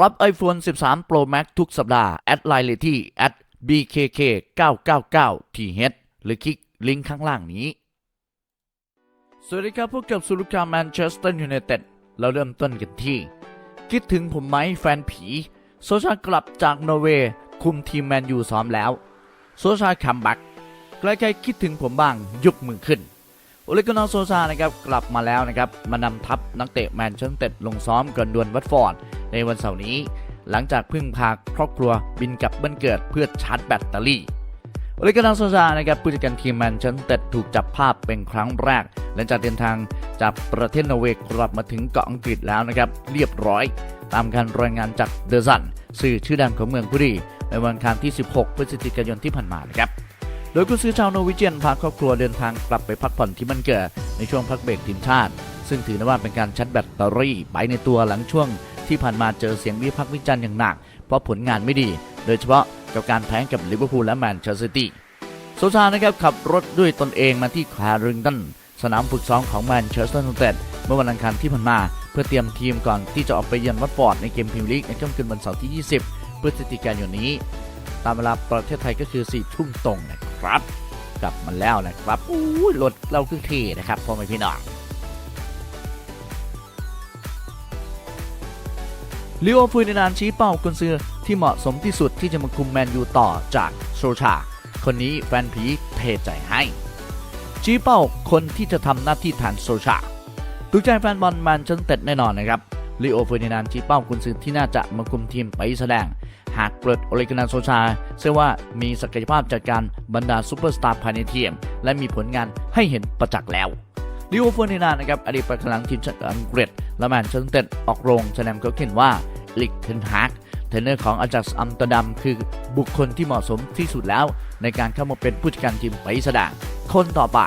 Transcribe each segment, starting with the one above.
รับ iPhone 13 Pro Max ทุกสัปดาห์ แอดไลน์เลยที่ @bkk 999 th หรือคลิกลิงก์ข้างล่างนี้ สวัสดีครับพบกับสุรุกาแมนเชสเตอร์ยูไนเต็ดเราเริ่มต้นกันที่ คิดถึงผมไหมแฟนผี โซชากลับจากนอร์เวย์คุมทีมแมนยูซ้อมแล้ว โซชาคัมแบ็กใครๆคิดถึงผมบ้างยกมือขึ้น โอเลกานอโซชานะครับกลับมาแล้วนะครับมานำทัพนักเตะแมนเชสเตอร์ลงซ้อมกันดวลวัตฟอร์ด ในวันเสาร์นี้ หลังจากพึ่งพาครอบครัวบินกลับบ้านเกิดเพื่อชาร์จแบตเตอรี่โอเลกานาโซชานะครับผู้จัดการทีมแมนเชสเตอร์ถูกจับภาพเป็นครั้งแรก หลังจากเดินทางจากประเทศนอร์เวย์กลับมาถึงเกาะอังกฤษแล้วนะครับเรียบร้อย ตามการรายงานจากเดอะซันสื่อชื่อดังของเมืองพุรีในวันคารที่ 16 พฤศจิกายนที่ผ่านมานะครับ ดยกุนซือชาวโนวิเจียนพาครอบครัวเดินทางกลับไปพักผ่อนที่บ้านเกิดในช่วงพักเบรกทีมชาติ ซึ่งถือได้ว่าเป็นการชาร์จแบตเตอรี่ไปในตัวหลังช่วง ที่ผ่านมาเจอเสียงวิพากษ์วิจารณ์อย่างหนัก เพราะผลงานไม่ดี โดยเฉพาะกับการแพ้กับลิเวอร์พูลและแมนเชสเตอร์ซิตี้โซชานะครับขับรถด้วยตนเองมาที่แคลริงตันสนามฝึกซ้อมของแมนเชสเตอร์ยูไนเต็ดเมื่อวันอังคารที่ผ่านมา เพื่อเตรียมทีมก่อนที่จะออกไปเยือนวัตฟอร์ดในเกมพรีเมียร์ลีกในค่ำคืนวันเสาร์ที่ 20 พฤศจิกายนนี้ ตามเวลาประเทศไทยก็คือ 4 ทุ่มตรงนะครับ ครับกลับมาแล้วนะครับอู้ยรถเราคือเท่นะครับพ่อแม่พี่น้องลิโอฟูดินานชี้เป้ากุนซือที่เหมาะสมที่สุดที่จะมาคุมแมนยูต่อจากโซชา คนนี้แฟนผีเทใจให้ ชี้เป้าคนที่จะทำหน้าที่แทนโซชาถูกใจแฟนบอลแมนเชสเตอร์แน่นอนนะครับลิโอฟูดินานชี้เป้ากุนซือที่น่าจะมาคุมทีมไปแสดง หากเปิดโอเลกานาโซชา เชื่อว่ามีศักยภาพจากการบรรดาซูเปอร์สตาร์ภายในทีมและมีผลงานให้เห็นประจักษ์แล้วลิโอเฟอร์นินานนะครับอดีตประธานทีมชาติอังกฤษและแมนเชสเตอร์ออกโรงแสดงเขาเขียนว่าลิกเทนฮากเทรนเนอร์ของอาจักอัมตดัมคือบุคคลที่เหมาะสมที่สุดแล้ว ในการเข้ามาเป็นผู้จัดการทีมไปสดงคนต่อไป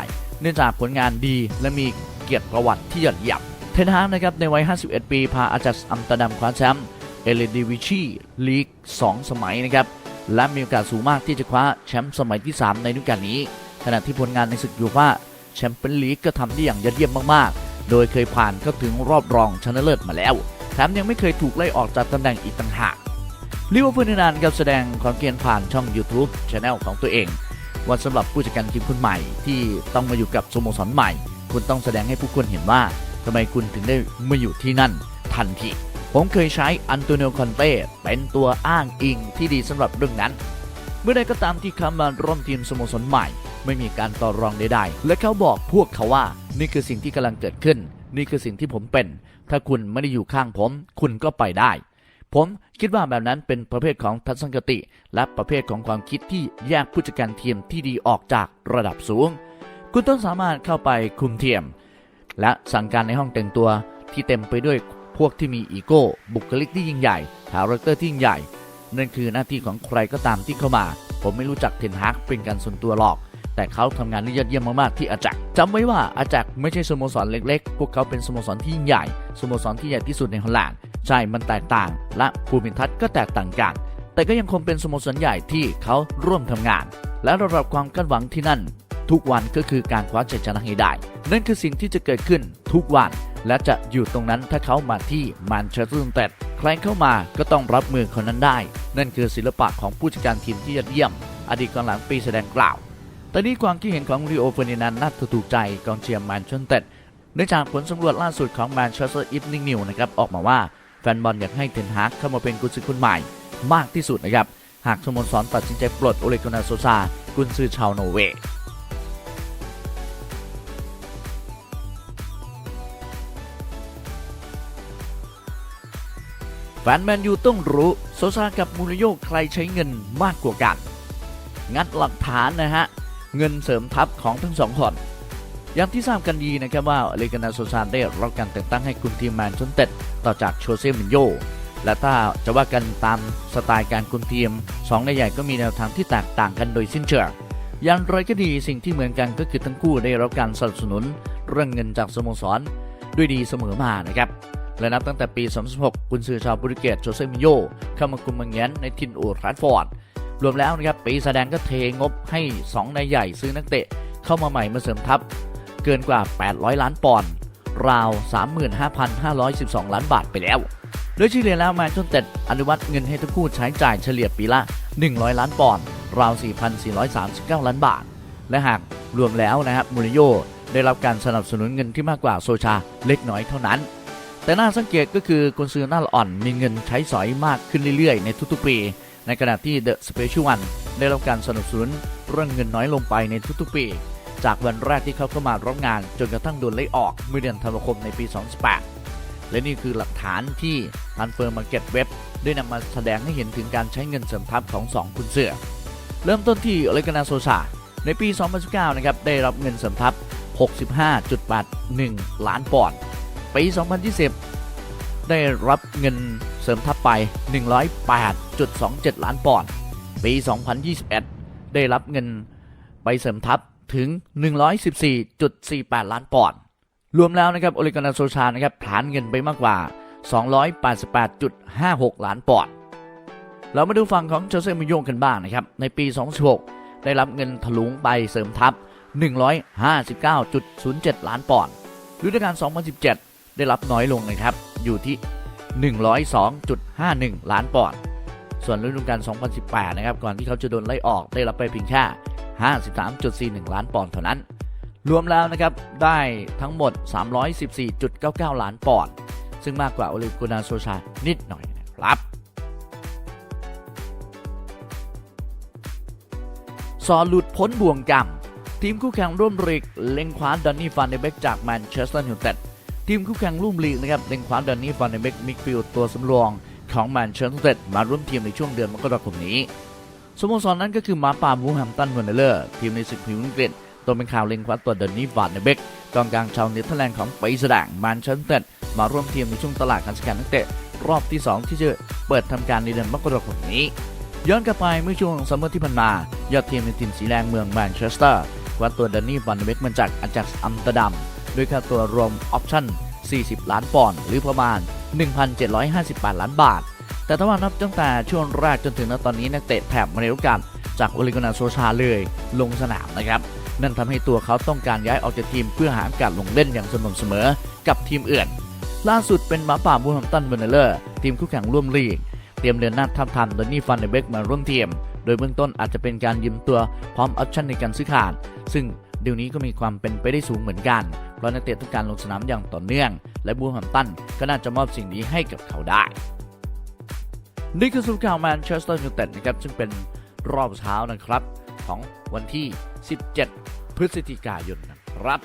เนื่องจากผลงานดีและมีเกียรติประวัติที่ยอดเยี่ยมเทนฮากนะครับในวัย 51 ปี พาอาจักอัมตดัมคว้าแชมป์ เอเลดิวิชีลีก 2 สมัยนะครับ และมีโอกาสสูงมากที่จะคว้าแชมป์สมัยที่ 3 ในฤดูกาลนี้ ขณะที่ผลงานในศึกยูฟ่าแชมเปี้ยนลีกก็ทำได้อย่างยอดเยี่ยมมากๆ โดยเคยผ่านเข้าถึงรอบรองชนะเลิศมาแล้วแถมยังไม่เคยถูกไล่ออกจากตำแหน่งอีกต่างหากลิเวอร์พูลนานกับแสดงความเกียรผ่านช่อง YouTube c h anel ของตัวเองว่าสำหรับผู้จัดการทีมคนใหม่ที่ต้องมาอยู่กับสโมสรใหม่ คุณต้องแสดงให้ผู้คนเห็นว่าทำไมคุณถึงได้มาอยู่ที่นั่นทันที ผมเคยใช้อันโตนิโอคอนเต้เป็นตัวอ้างอิงที่ดีสำหรับเรื่องนั้น เมื่อใดก็ตามที่เขามาร่วมทีมสโมสรใหม่ ไม่มีการต่อรองใดๆ และเขาบอกพวกเขาว่า นี่คือสิ่งที่กำลังเกิดขึ้น นี่คือสิ่งที่ผมเป็น ถ้าคุณไม่ได้อยู่ข้างผม คุณก็ไปได้ ผมคิดว่าแบบนั้นเป็นประเภทของทัศนคติ และประเภทของความคิดที่แยกผู้จัดการทีมที่ดีออกจากระดับสูง คุณต้องสามารถเข้าไปคุมทีมและสั่งการในห้องแต่งตัวที่เต็มไปด้วย วกที่มีอีโก้ บุคลิกที่ยิ่งใหญ่คาแรคเตอร์ที่ยิ่งใหญ่ นั่นคือหน้าที่ของใครก็ตามที่เข้ามา ผมไม่รู้จักเทนฮากเป็นการส่วนตัวหรอก แต่เขาทำงานได้ยอดเยี่ยมมากๆที่อาจักจำไว้ว่าอาจักไม่ใช่สโมสรเล็กๆ พวกเขาเป็นสโมสรที่ยิ่งใหญ่ สโมสรที่ใหญ่ที่สุดในฮอลแลนด์ ใช่ มันแตกต่าง และภูมิทัศน์ก็แตกต่างกัน แต่ก็ยังคงเป็นสโมสรใหญ่ที่เขาร่วมทำงาน และระดับความคาดหวังที่นั่น ทุกวันก็คือการคว้าชัยชนะให้ได้ นั่นคือสิ่งที่จะเกิดขึ้นทุกวัน และจะอยู่ตรงนั้นถ้าเขามาที่แมนเชสเตอร์ยูไนเต็ดใครเข้ามาก็ต้องรับมือคนนั้นได้ นั่นคือศิลปะของผู้จัดการทีมที่ยอดเยี่ยม อดีตกองหลังปีแสดงกล่าว แต่นี่ความคิดเห็นของริโอเฟอร์ดินานน่าจะถูกใจกองเชียร์แมนเชสเตอร์เนื่องจากผลสำรวจล่าสุดของแมนเชสเตอร์อีฟนิ่งนิวนะครับออกมาว่าแฟนบอลอยากให้เทนฮากเข้ามาเป็นกุนซือคนใหม่ มากที่สุดนะครับหากสโมสรตัดสินใจปลดโอเลกนาโซซากุนซือชาวโนเวย์ แฟนแมนยูต้องรู้โซซากับมูริโญ่ใครใช้เงินมากกว่ากัน งัดหลักฐานนะฮะ เงินเสริมทัพของทั้งสองคนอย่างที่ทราบกันดีนะครับว่าเลกานาโซซานได้รับการแต่งตั้งให้คุมทีมแมนชสเตอร์ต่อจากโชเซ่มินโยและถ้าจะว่ากันตามสไตล์การคุมทีมสองนายใหญ่ก็มีแนวทางที่แตกต่างกันโดยสิ้นเชิงอย่างไรก็ดีสิ่งที่เหมือนกันก็คือทั้งคู่ได้รับการสนับสนุนเรื่องเงินจากสโมสรด้วยดีเสมอมานะครับ และนับตั้งแต่ปี 2016 กุนซือชาวโปรตุเกสโจเซมิโยเข้ามาคุมเมืองแยนในทินโอทราฟฟอร์ด รวมแล้วนะครับปีแสดงก็เทงบให้ 2 นายใหญ่ซื้อนักเตะเข้ามาใหม่มาเสริมทัพ เกินกว่า 800 ล้านปอนด์ราว 35,512 ล้านบาทไปแล้ว โดยเฉลี่ยแล้วมนเชสเตอร์อนุมัติเงินให้ทั้งคู่ใช้จ่ายเฉลี่ยปีละ 100 ล้านปอนด์ราว 4,439 ล้านบาท และหากรวมแล้วนะครับมูริโญ่ได้รับการสนับสนุนเงินที่มากกว่าโซชาเล็กน้อยเท่านั้น แต่น่าสังเกตก็คือกุนซือหน้าอ่อนมีเงินใช้สอยมากขึ้นเรื่อยๆ ในทุกๆปี ในขณะที่เดอะสเปเชียลวันได้รับการสนับสนุนเรื่องเงินน้อยลงไปในทุกๆปี จากวันแรกที่เขาเข้ามารับงาน จนกระทั่งโดนไล่ออกเมื่อเดือนธันวาคมในปี 2018 และนี่คือหลักฐานที่ทันเฟิร์มมาเก็ตเว็บได้นำมาแสดงให้เห็นถึงการใช้เงินเสริมทัพของ 2 คุณเสือ เริ่มต้นที่อเลกานาโซชาในปี 2019 นะครับได้รับเงินเสริมทัพ65.81 ล้านปอนด์ ปี 2020 ได้รับเงินเสริมทัพไป 108.27 ล้านปอนด์ ปี 2021 ได้รับเงินไปเสริมทัพถึง 114.48 ล้านปอนด์ รวมแล้วนะครับโอลิกานาโซชานะครับผลานเงินไปมากกว่า 288.56 ล้านปอนด์ เรามาดูฝั่งของโจเซ่มูโยงกันบ้างนะครับ ในปี 2016 ได้รับเงินถลุงไปเสริมทัพ159.07 ล้านปอนด์ฤดูกาล2017 ได้รับน้อยลงนะครับ อยู่ที่ 102.51 ล้านปอนด์ ส่วนฤดูกาล 2018 นะครับ ก่อนที่เขาจะโดนไล่ออกได้รับไปเพียงแค่ 53.41 ล้านปอนด์เท่านั้น รวมแล้วนะครับ ได้ทั้งหมด 314.99 ล้านปอนด์ ซึ่งมากกว่าโอลิมปิกนาโซชานิดหน่อยนะครับสอหลุดพ้นบ่วงกรรม ทีมคู่แข่งร่วมลีกเล็งคว้าดอนนี่ฟันเดเบกจากแมนเชสเตอร์ยูไนเต็ด ทีมคู่แข่งรุ่มลีกนะครับเล็งคว้าดอนนี่ฟันเดเบกมิดฟิลด์ตัวสำรองของแมนเชสเตอร์ยูไนเต็ดมาร่วมทีมในช่วงเดือนมกราคมนี้สโมสรนนั้นก็คือหมาป่าบูแฮมตันเวอร์เนเลอร์ทีมในศึกพรีเมียร์อังกฤษตัวเป็นข่าวเล็งคว้าตัวดอนนี่ฟันเดเบกกองกลางชาวเนเธอร์แลนด์ของปีศาจแมนเชสเตอร์ยูไนเต็ดมาร่วมทีมในช่วงตลาดการซื้อขายนักเตะรอบที่สองที่จะเปิดทำการในเดือนมกราคมนี้ ย้อนกลับไปเมื่อช่วงซัมเมอร์ที่ผ่านมายอดทีมในถิ่นสีแดงเมืองแมนเชสเตอร์คว้าตัวดนนี่ฟันเบกมาจากอาจักอัมสเตอร์ดัม ด้วยค่าตัวรวมออปชั่น 40 ล้านปอนด์หรือประมาณ 1,758 ล้านบาท แต่ถ้าว่านับตั้งแต่ช่วงแรกจนถึงณตอนนี้นักเตะแถบมาเนรุกัน จากโอลิโกนาโซชาเลยลงสนามนะครับ นั่นทำให้ตัวเขาต้องการย้ายออกจากทีมเพื่อหาโอกาสลงเล่นอย่างสม่ำเสมอกับทีมอื่นล่าสุดเป็นหมาป่าบูแฮมตันเวอร์เนเลอร์ทีมคู่แข่งร่วมลีก เตรียมเดินหน้าทับทันดอนนี่ฟันเดเบกมาร่วมทีม โดยเบื้องต้นอาจจะเป็นการยืมตัวพร้อมออปชั่นในการซื้อขาด ซึ่ง เดี๋ยวนี้ก็มีความเป็นไปได้สูงเหมือนกัน เพราะนักเตะต้องการลงสนามอย่างต่อเนื่อง และบูแฮมตันก็น่าจะมอบสิ่งนี้ให้กับเขาได้ นี่คือสุดข่าวแมนเชสเตอร์ยูไนเต็ดนะครับซึ่งเป็นรอบเช้านะครับของวันที่ 17 พฤศจิกายนนะครับ